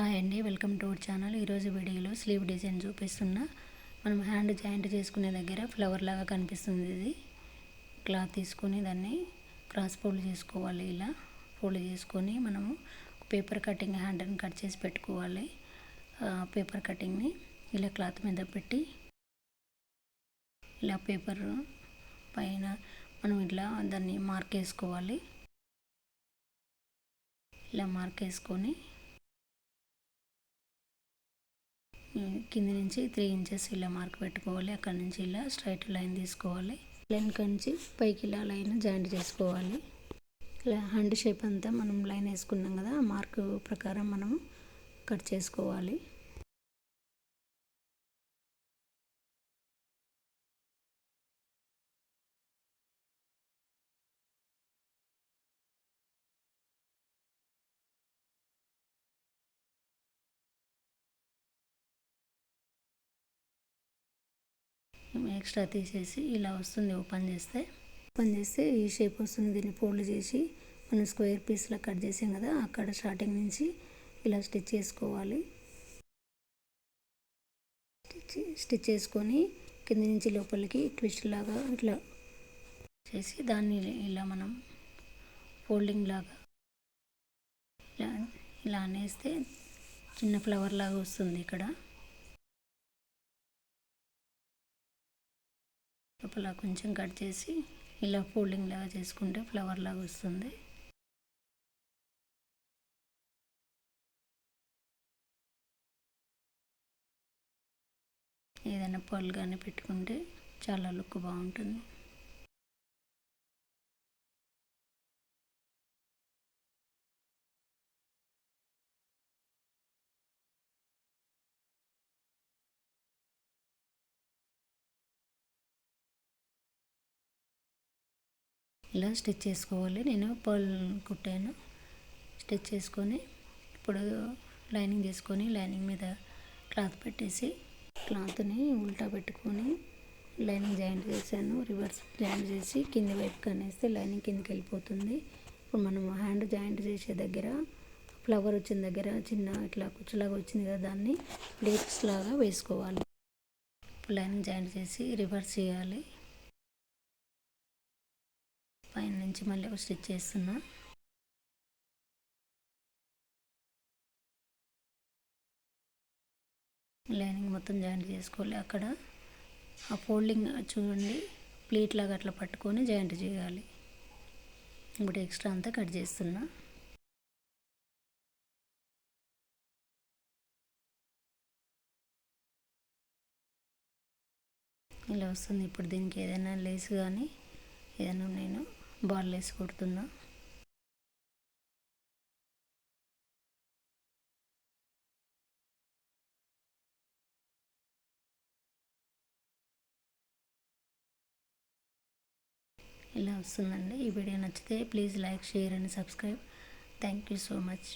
Hi అండి welcome to our channel. ఈరోజు వీడియోలో స్లీవ్ డిజైన్ చూపిస్తున్నా మనం హ్యాండ్ జాయింట్ చేసుకునే దగ్గర ఫ్లవర్ లాగా కనిపిస్తుంది ఇది. క్లాత్ తీసుకొని దాన్ని క్రాస్ ఫోల్డ్ చేసుకోవాలి ఇలా. ఫోల్డ్ చేసుకొని మనము పేపర్ కటింగ్ హ్యాండ్ని కట్ చేసి పెట్టుకోవాలి. పేపర్ కటింగ్ని ఇలా క్లాత్ మీద పెట్టి ఇలా పేపర్ పైన మనం ఇట్లా దాన్ని మార్క్ వేసుకోవాలి ఇలా మార్క్ వేసుకొని కింది నుంచి త్రీ ఇంచెస్ ఇలా మార్క్ పెట్టుకోవాలి. అక్కడ నుంచి ఇలా స్ట్రైట్ లైన్ తీసుకోవాలి. లైన్ నుంచి పైకి ఇలా లైన్ జాయింట్ చేసుకోవాలి. ఇలా హ్యాండ్ షేప్ అంతా మనం లైన్ వేసుకున్నాం కదా ఆ మార్క్ ప్రకారం మనం కట్ చేసుకోవాలి. ఎక్స్ట్రా తీసేసి ఇలా వస్తుంది ఓపెన్ చేస్తే. ఓపెన్ చేస్తే ఈ షేప్ వస్తుంది దీన్ని ఫోల్డ్ చేసి మనం స్క్వేర్ పీస్లా కట్ చేసాం కదా అక్కడ స్టార్టింగ్ నుంచి ఇలా స్టిచ్ చేసుకోవాలి. స్టిచ్ స్టిచ్ చేసుకొని కింద నుంచి లోపలికి ట్విస్ట్ లాగా ఇట్లా చేసి దాన్ని ఇలా మనం ఫోల్డింగ్ లాగా ఇలా ఇలా అనేస్తే చిన్న ఫ్లవర్ లాగా వస్తుంది ఇక్కడ. లోపల కొంచెం కట్ చేసి ఇలా ఫోల్డింగ్ లాగా చేసుకుంటే ఫ్లవర్ లాగా వస్తుంది. ఏదైనా పళ్ళు కానీ పెట్టుకుంటే చాలా లుక్ బాగుంటుంది. ఇలా స్టిచ్ చేసుకోవాలి. నేను పర్ల్ కుట్టాను. స్టిచ్ చేసుకొని ఇప్పుడు లైనింగ్ చేసుకొని లైనింగ్ మీద క్లాత్ పెట్టేసి క్లాత్ని ఉల్టా పెట్టుకొని లైనింగ్ జాయింట్ చేశాను. రివర్స్ జాయింట్ చేసి కింది వైపు కనేస్తే లైనింగ్ కిందికి వెళ్ళిపోతుంది. ఇప్పుడు మనం హ్యాండ్ జాయింట్ చేసే దగ్గర ఫ్లవర్ వచ్చిన దగ్గర చిన్న ఇట్లా కుచ్చులాగా వచ్చింది కదా దాన్ని లేక్స్ లాగా వేసుకోవాలి. లైనింగ్ జాయింట్ చేసి రివర్స్ చేయాలి. పైన నుంచి మళ్ళీ స్టిచ్ చేస్తున్నా. లైనింగ్ మొత్తం జాయింట్ చేసుకోవాలి. అక్కడ ఆ ఫోల్డింగ్ చూడండి ప్లేట్ లాగా అట్లా పట్టుకొని జాయింట్ చేయాలి. ఇప్పుడు ఎక్స్ట్రా అంతా కట్ చేస్తున్నా. ఇలా వస్తుంది. ఇప్పుడు దీనికి ఏదైనా లేస్ కానీ ఏదైనా నేను బాల్ వేసి కొడుతున్నా. ఇలా వస్తుందండి. ఈ వీడియో నచ్చితే please like share and subscribe. Thank you so much.